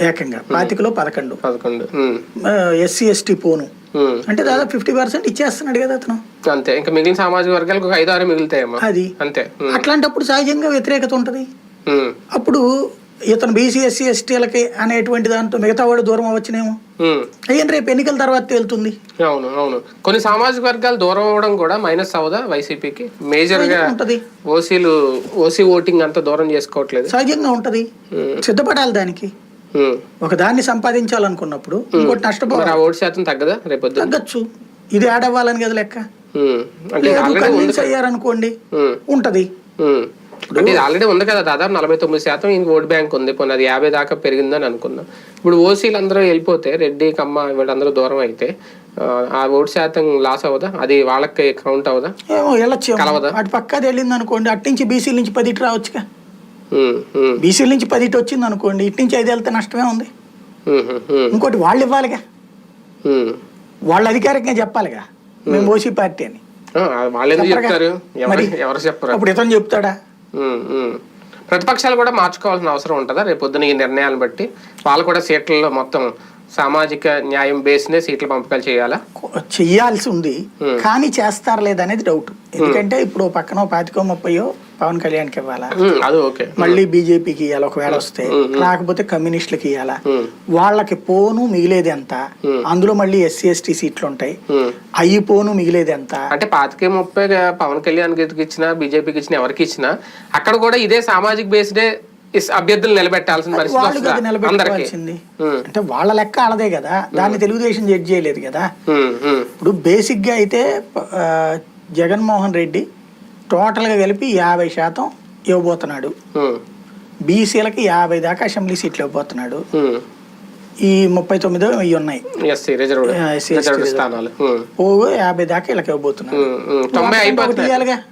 ఏకంగా. పాతికలో పదకొండు. పదకొండు ఎస్సీ ఎస్టీ పోను. అంటే దాదాపు ఫిఫ్టీ పర్సెంట్ ఇచ్చేస్తున్నాడు కదా అతను. అంతే. ఇంకా మిగిలిన సామాజిక వర్గాలకు ఒక ఐదు ఆరు మిగులుతాయేమో అది. అంతే అట్లాంటప్పుడు సహజంగా వ్యతిరేకత ఉంటుంది. అప్పుడు ఇతను బీసీ ఎస్సీ ఎస్టీలకి అనేటువంటి దాంతో మిగతా వాడు దూరం అవ్వచ్చునేమో. అయ్యని రేపు ఎన్నికల తర్వాత తేలుతుంది. అవును అవును. కొన్ని సామాజిక వర్గాలు దూరం అవ్వడం కూడా మైనస్ అవదా వైసీపీకి? మేజర్గా ఉంటది. ఓసీలు ఓసీ ఓటింగ్ అంత దూరం చేసుకోవట్లేదు. సహజంగా ఉంటది. సిద్ధపడాలి దానికి. ఒక దాన్ని సంపాదించాలనుకున్నప్పుడు ఇంకోటి నష్టపోవాలి. ఆ ఓటు శాతం తగ్గదా రేపొద్దు తగ్గచ్చు. ఇది యాడ్ అవ్వాలని కదా లెక్క. అయ్యారనుకోండి. ఉంటది. అంటే ఇది ఆల్రెడీ ఉంది కదా దాదాపు నలభై తొమ్మిది శాతం ఇంక ఓట్ బ్యాంక్ ఉంది. పోనీ అది యాభై దాకా పెరిగిందని అనుకుందాం. ఇప్పుడు ఓసీలు అందరూ వెళ్ళిపోతే రెడ్డి కమ్మ వీళ్ళందరూ దూరం అయితే ఆ, ఓటు శాతం లాస్ అవ్వదా? అది వాళ్ళకి కౌంట్ అవ్వదా? ఏమో వెళ్ళొచ్చు కలవదా? అటు పక్కది వెళ్ళింది అనుకోండి అటు నుంచి బీసీల నుంచి పది ఇటు రావచ్చుగా. బీసీల నుంచి పది ఇటు వచ్చింది అనుకోండి ఇటు నుంచి ఐదు వెళ్తే నష్టమే ఉంది. ఇంకోటి వాళ్ళు ఇవ్వాలిగా. వాళ్ళు అధికారికంగా చెప్పాలిగా. మేము ఓసీ పార్టీ అని. వాళ్ళు. చెప్తారు? అప్పుడు ఇతను చెప్తాడా. ప్రతిపక్షాలు కూడా మార్చుకోవాల్సిన అవసరం ఉంటుందా? రేపు పొద్దున ఈ నిర్ణయాలను బట్టి వాళ్ళు కూడా సీట్లలో మొత్తం సామాజిక న్యాయం బేస్నే సీట్ల పంపకాలు చేయాలా? చెయ్యాల్సి ఉంది. కానీ చేస్తారా లేదా అనేది డౌట్ ఎందుకంటే ఇప్పుడు పక్కన పాతికో ముప్పయో పవన్ కళ్యాణ్కి ఇవ్వాలా? ఉమ్, అది ఓకే. మళ్ళీ బీజేపీకి ఇవ్వాలి ఒకవేళ వస్తే. లేకపోతే కమ్యూనిస్టులకి ఇవ్వాలా వాళ్ళకి పోను మిగిలేది ఎంత? అందులో మళ్ళీ ఎస్సీ ఎస్టీ సీట్లు ఉంటాయి. అయ్యి పోను మిగిలేది ఎంత? అంటే పాతికే ముప్పై పవన్ కళ్యాణ్కి ఇచ్చినా బీజేపీకి ఇచ్చినా ఎవరికి ఇచ్చినా అక్కడ కూడా ఇదే సామాజిక బేస్డే అభ్యర్థులు నిలబెట్టాల్సిన పరిస్థితి అంటే వాళ్ళ లెక్క వాళ్ళదే కదా. దాన్ని తెలుగుదేశం జడ్జ్ చేయలేదు కదా. ఇప్పుడు బేసిక్గా అయితే జగన్మోహన్ రెడ్డి టోటల్గా కలిపి యాభై శాతం ఇవ్వబోతున్నాడు. బీసీలకి యాభై దాకా అసెంబ్లీ సీట్లు ఇవ్వబోతున్నాడు. ఈ ముప్పై తొమ్మిదో ఇవి ఉన్నాయి. యాభై దాకా వీళ్ళకి ఇవ్వబోతున్నాడు